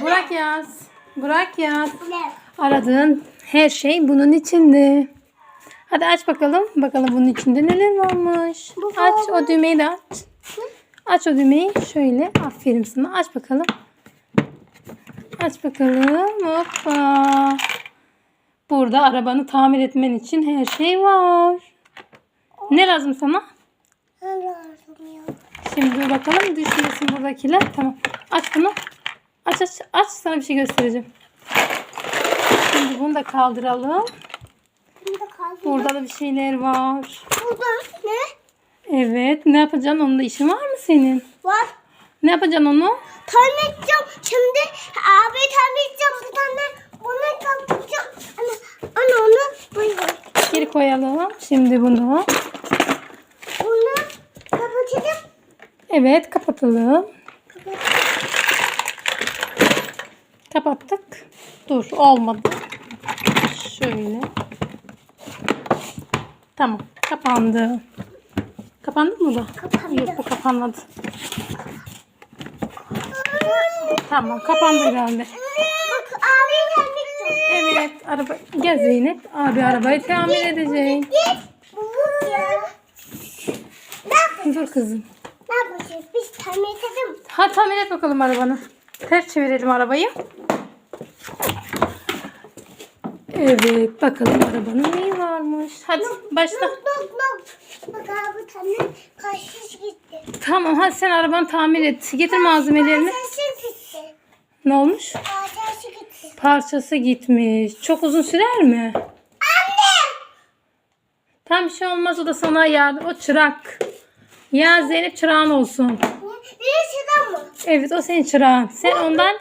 Burak yaz. Burak yaz. Aradığın her şey bunun içinde. Hadi aç bakalım. Bakalım bunun içinde neler varmış. Aç o düğmeyi de aç. Aç o düğmeyi. Şöyle. Aferin sana. Aç bakalım. Aç bakalım. Hoppa. Burada arabanı tamir etmen için her şey var. Ne lazım sana? Ne lazım ya? Şimdi bakalım düşmesin buradakiler. Tamam. Aç bunu. Aç aç aç sana bir şey göstereceğim. Şimdi bunu da kaldıralım. Şimdi kaldı. Burada da bir şeyler var. Burada ne? Evet. Ne yapacaksın? Onunla işin var mı senin? Var. Ne yapacaksın onu? Edeceğim. Şimdi abi edeceğim. Bir tane onu kapatacağım. Ana, ana onu buyurun. Geri koyalım. Şimdi bunu. Bunu kapatacağım. Evet kapatalım. Kapattık. Dur olmadı. Şöyle. Tamam. Kapandı. Kapandı mı bu? Kapandı. Yok bu kapanmadı. Tamam kapandı herhalde. Bak abi tamir edeceğim. Evet araba gel Zeynep. Abi arabayı tamir edecek. Git. Ya. Yapacağız? Dur kızım. Ne yapacağız? Biz tamir edelim. Ha tamir et bakalım arabanı. Ters çevirelim arabayı. Evet bakalım arabanın neyi varmış. Hadi başla. Bak abi tamir kaşış gitti. Tamam hadi sen arabanı tamir et. Getir malzemelerini. Kaşış gitti. Ne olmuş? Kaşış gitti. Parçası gitmiş. Çok uzun sürer mi? Anne. Tam bir şey olmaz o da sana yardım. O çırak. Ya Zeynep çırağın olsun. Birisi mı? Evet o senin çırağın. Sen ondan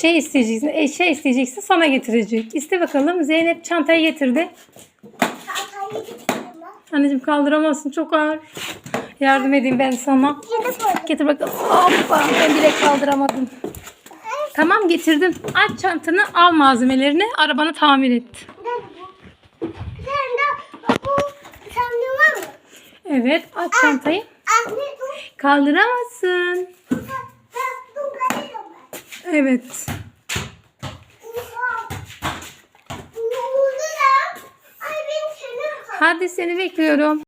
şey isteyeceksin. E, şey isteyeceksin sana getirecek. İste bakalım. Zeynep çantayı getirdi. Çantayı getirdim ben. Anneciğim kaldıramazsın çok ağır. Yardım edeyim ben sana. Getir bakalım. Hoppa ben bile kaldıramadım. Tamam getirdim. Aç çantanı al malzemelerini arabanı tamir et. Evet aç çantayı. Anne dur. Kaldıramazsın. Dur dur kalıyorum ben. Evet. Hadi seni bekliyorum.